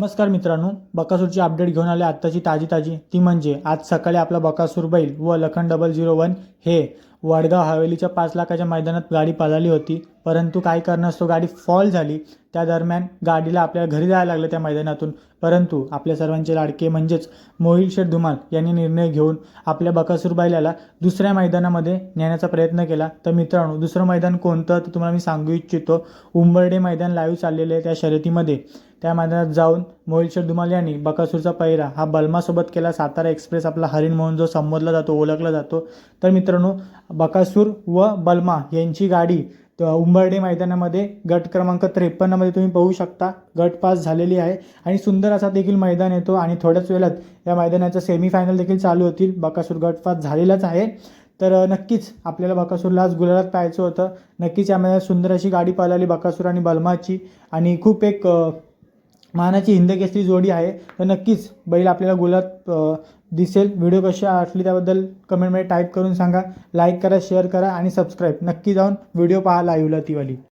नमस्कार मित्रांनो बकासूरची अपडेट घेऊन आले आत्ताची ताजी ताजी. ती म्हणजे आज सकाळी आपला बकासूर बैल व लखन डबल झिरो वन हे वडगाव हवेलीच्या पाच लाखाच्या मैदानात गाडी पळाली होती. परंतु काही कारणास्तव गाडी फॉल झाली. त्या दरम्यान गाडीला आपल्याला घरी जायला लागलं त्या मैदानातून. परंतु आपल्या सर्वांचे लाडके म्हणजेच मोहिल शेठ धुमाल यांनी निर्णय घेऊन आपल्या बकासूर बैलाला दुसऱ्या मैदानामध्ये नेण्याचा प्रयत्न केला. तर मित्रांनो दुसरं मैदान कोणतं? तर तुम्हाला मी सांगू इच्छितो. उंबर्डे मैदान लाईव्ह चाललेलं आहे त्या शर्यतीमध्ये. त्या मैदानात जाऊन मोहिल धुमाल यांनी बकासूरचा पहिरा हा बल्मासोबत केला सातारा एक्सप्रेस आपला हरिण म्हणून जो संबोधला जातो ओळखला जातो. तर मित्रांनो बकासूर व बलमा यांची गाडी त- उंबर्डे मैदानामध्ये गट क्रमांक त्रेपन्नमध्ये तुम्ही पाहू शकता. गट पास झालेली आहे आणि सुंदर असा देखील मैदान येतो आणि थोड्याच वेळात या मैदानाचं सेमीफायनल देखील चालू होतील. बकासूर गट पास झालेलाच आहे. तर नक्कीच आपल्याला बकासूरला आज गुलालात पाहायचं होतं. नक्कीच या सुंदर अशी गाडी पळाली बकासूर आणि बल्माची. आणि खूप एक मानाची हिंदकेसरी जोडी आहे. तर नक्कीच बैल आपल्याला गुलात दिसेल. व्हिडिओ कशी वाटली त्याबद्दल कमेंटमध्ये टाईप करून सांगा. लाईक करा शेअर करा आणि सबस्क्राईब नक्की जाऊन व्हिडिओ पहा लाईव्हला तीवाली